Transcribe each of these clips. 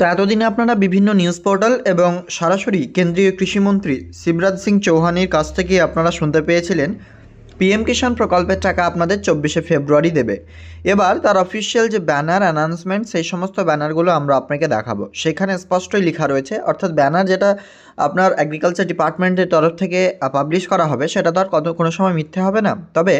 তো এতদিনে আপনারা বিভিন্ন নিউজ পোর্টাল এবং সরাসরি কেন্দ্রীয় কৃষিমন্ত্রী শিবরাজ সিং চৌহানের কাছ থেকে আপনারা শুনতে পেয়েছিলেন। পিএম কিষাণ প্রকল্পের টাকা আপনাদের চব্বিশে ফেব্রুয়ারি দেবে। এবার তার অফিসিয়াল যে ব্যানার অ্যানাউন্সমেন্ট সেই সমস্ত ব্যানারগুলো আমরা আপনাকে দেখাবো। সেখানে স্পষ্টই লেখা রয়েছে, অর্থাৎ ব্যানার যেটা আপনার এগ্রিকালচার ডিপার্টমেন্টের তরফ থেকে পাবলিশ করা হবে, সেটা তো আর কত কোনো সময় মিথ্যে হবে না। তবে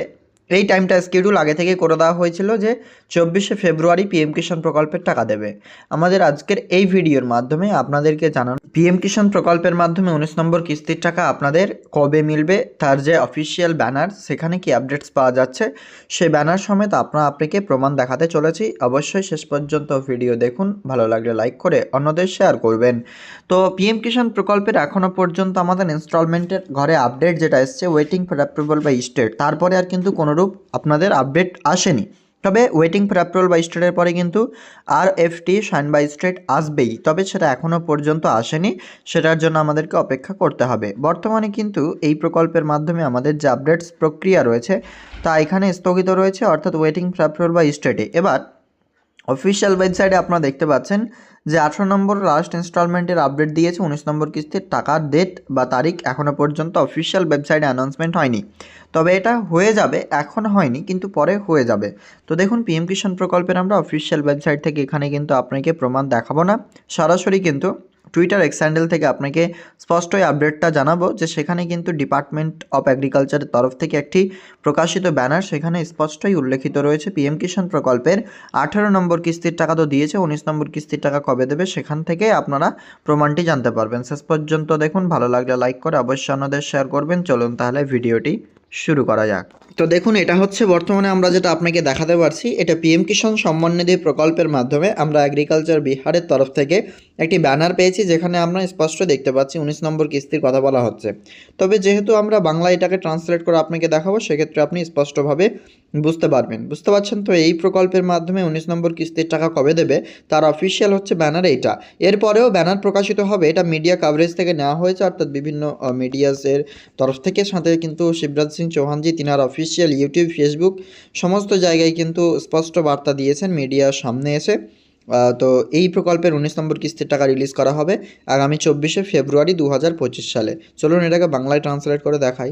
এই টাইমটা স্কেডিউল আগে থেকে করে দেওয়া হয়েছিল যে চব্বিশে ফেব্রুয়ারি পিএম কিষাণ প্রকল্পের টাকা দেবে। আমাদের আজকের এই ভিডিওর মাধ্যমে আপনাদেরকে জানান পিএম কিষাণ প্রকল্পের মাধ্যমে উনিশ নম্বর কিস্তির টাকা আপনাদের কবে মিলবে, তার যে অফিসিয়াল ব্যানার সেখানে কি আপডেটস পাওয়া যাচ্ছে, সেই ব্যানার সমেত আপনার আপনাকে প্রমাণ দেখাতে চলেছি। অবশ্যই শেষ পর্যন্ত ভিডিও দেখুন, ভালো লাগলে লাইক করে অন্যদের শেয়ার করবেন। তো পিএম কিষাণ প্রকল্পের এখনও পর্যন্ত আমাদের ইনস্টলমেন্টের ঘরে আপডেট যেটা এসছে ওয়েটিং ফর অ্যাপ্রুভাল বা স্টেট তারপরে আর কিন্তু কোনোরূপ আপনাদের আপডেট আসেনি। তবে ওয়েটিং ফর অ্যাপ্রুভাল বাই স্টেটের পরে কিন্তু আর এফটি সাইন বাই স্টেট আসবেই। তবে সেটা এখনও পর্যন্ত আসেনি। সেটার জন্য আমাদেরকে অপেক্ষা করতে হবে। বর্তমানে কিন্তু এই প্রকল্পের মাধ্যমে আমাদের যে আপডেটস প্রক্রিয়া রয়েছে, তা এখানে স্থগিত রয়েছে, অর্থাৎ ওয়েটিং ফর অ্যাপ্রুভাল বাই স্টেটে এবার অফিসিয়াল ওয়েবসাইটে আপনারা দেখতে পাচ্ছেন যে আঠেরো নম্বর লাস্ট ইনস্টলমেন্টের আপডেট দিয়েছে, উনিশ নম্বর কিস্তির টাকার ডেট বা তারিখ এখনও পর্যন্ত অফিসিয়াল ওয়েবসাইটে অ্যানাউন্সমেন্ট হয়নি। তবে এটা হয়ে যাবে, এখন হয়নি, কিন্তু পরে হয়ে যাবে। তো দেখুন পিএম কিষাণ প্রকল্পের আমরা অফিসিয়াল ওয়েবসাইট থেকে এখানে কিন্তু আপনাকে প্রমাণ দেখাবো না। সরাসরি কিন্তু টুইটার এক্স হ্যান্ডেল থেকে আপনাকে স্পষ্টই আপডেটটা জানাব যে সেখানে কিন্তু ডিপার্টমেন্ট অফ অ্যাগ্রিকালচারের তরফ থেকে একটি প্রকাশিত ব্যানার, সেখানে স্পষ্টই উল্লেখিত রয়েছে পিএম কিষাণ প্রকল্পের আঠারো নম্বর কিস্তির টাকা তো দিয়েছে, উনিশ নম্বর কিস্তির টাকা কবে দেবে সেখান থেকে আপনারা প্রমাণটি জানতে পারবেন। শেষ পর্যন্ত দেখুন, ভালো লাগলে লাইক করে অবশ্যই অন্যদের শেয়ার করবেন। চলুন তাহলে ভিডিওটি শুরু করা যাক। তো দেখুন, এটা হচ্ছে বর্তমানে আমরা যেটা আপনাকে দেখাতে পারছি, এটা পিএম কিষাণ সম্মান নিধি প্রকল্পের মাধ্যমে আমরা এগ্রিকালচার বিহারের তরফ থেকে একটি ব্যানার পেয়েছি, যেখানে আমরা স্পষ্ট দেখতে পাচ্ছি উনিশ নম্বর কিস্তির কথা বলা হচ্ছে। তবে যেহেতু আমরা বাংলা এটাকে ট্রান্সলেট করে আপনাকে দেখাবো, সেক্ষেত্রে আপনি স্পষ্টভাবে বুঝতে পারবেন। বুঝতে পারছেন তো এই প্রকল্পের মাধ্যমে উনিশ নম্বর কিস্তির টাকা কবে দেবে? তার অফিসিয়াল হচ্ছে ব্যানার এইটা। এরপরেও ব্যানার প্রকাশিত হবে, এটা মিডিয়া কাভারেজ থেকে নেওয়া হয়েছে, অর্থাৎ বিভিন্ন মিডিয়াসের তরফ থেকে, সাথে কিন্তু শিবরাজ সিং চৌহানজি, তিনার অফিসিয়াল ইউটিউব, ফেসবুক, সমস্ত জায়গায় কিন্তু স্পষ্ট বার্তা দিয়েছেন মিডিয়ার সামনে এসে। তো এই প্রকল্পের উনিশ নম্বর কিস্তির টাকা রিলিজ করা হবে আগামী চব্বিশে ফেব্রুয়ারি দু হাজার পঁচিশ সালে। চলুন এটাকে বাংলায় ট্রান্সলেট করে দেখাই।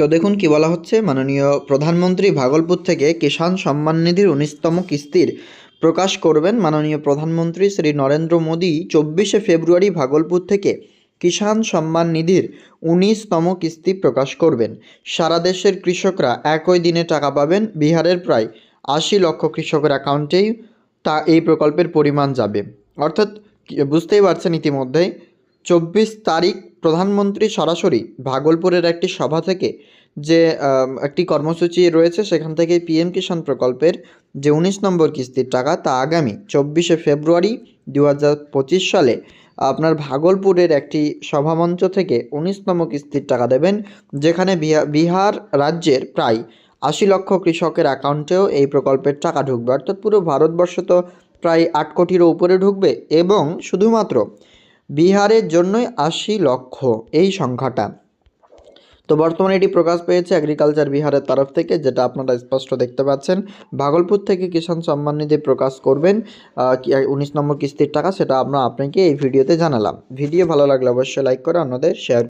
তো দেখুন কি বলা হচ্ছে, মাননীয় প্রধানমন্ত্রী ভাগলপুর থেকে কিষাণ সম্মান নিধির উনিশতম কিস্তির প্রকাশ করবেন মাননীয় প্রধানমন্ত্রী শ্রী নরেন্দ্র মোদী চব্বিশে ফেব্রুয়ারি ভাগলপুর থেকে। কিষাণ সম্মান নিধির উনিশতম কিস্তি প্রকাশ করবেন। সারা দেশের কৃষকরা একই দিনে টাকা পাবেন, বিহারের প্রায় আশি লক্ষ কৃষকের অ্যাকাউন্টেই তা এই প্রকল্পের পরিমাণ যাবে। অর্থাৎ বুঝতেই পারছেন ইতিমধ্যেই, চব্বিশ তারিখ প্রধানমন্ত্রী সরাসরি ভাগলপুরের একটি সভা থেকে যে একটি কর্মসূচি রয়েছে, সেখান থেকে পিএম কিষাণ প্রকল্পের যে উনিশ নম্বর কিস্তির টাকা, তা আগামী চব্বিশে ফেব্রুয়ারি দু হাজার পঁচিশ সালে আপনার ভাগলপুরের একটি সভামঞ্চ থেকে উনিশতম কিস্তির টাকা দেবেন, যেখানে বিহা- বিহার রাজ্যের প্রায় আশি লক্ষ কৃষকের অ্যাকাউন্টেও এই প্রকল্পের টাকা ঢুকবে। অর্থাৎ পুরো ভারতবর্ষ তো প্রায় আট কোটিরও উপরে ঢুকবে এবং শুধুমাত্র বিহারের জন্যই আশি লক্ষ এই সংখ্যাটা। তো বর্তমানে এটি প্রকাশ পেয়েছে এগ্রিকালচার বিহারের তরফ থেকে, যেটা আপনারা স্পষ্ট দেখতে পাচ্ছেন। ভাগলপুর থেকে কিষাণ সম্মান নিধি প্রকাশ করবেন উনিশ নম্বর কিস্তির টাকা, সেটা আমরা আপনাকে এই ভিডিওতে জানালাম। ভিডিও ভালো লাগলে অবশ্যই লাইক করে, অন্যদের শেয়ার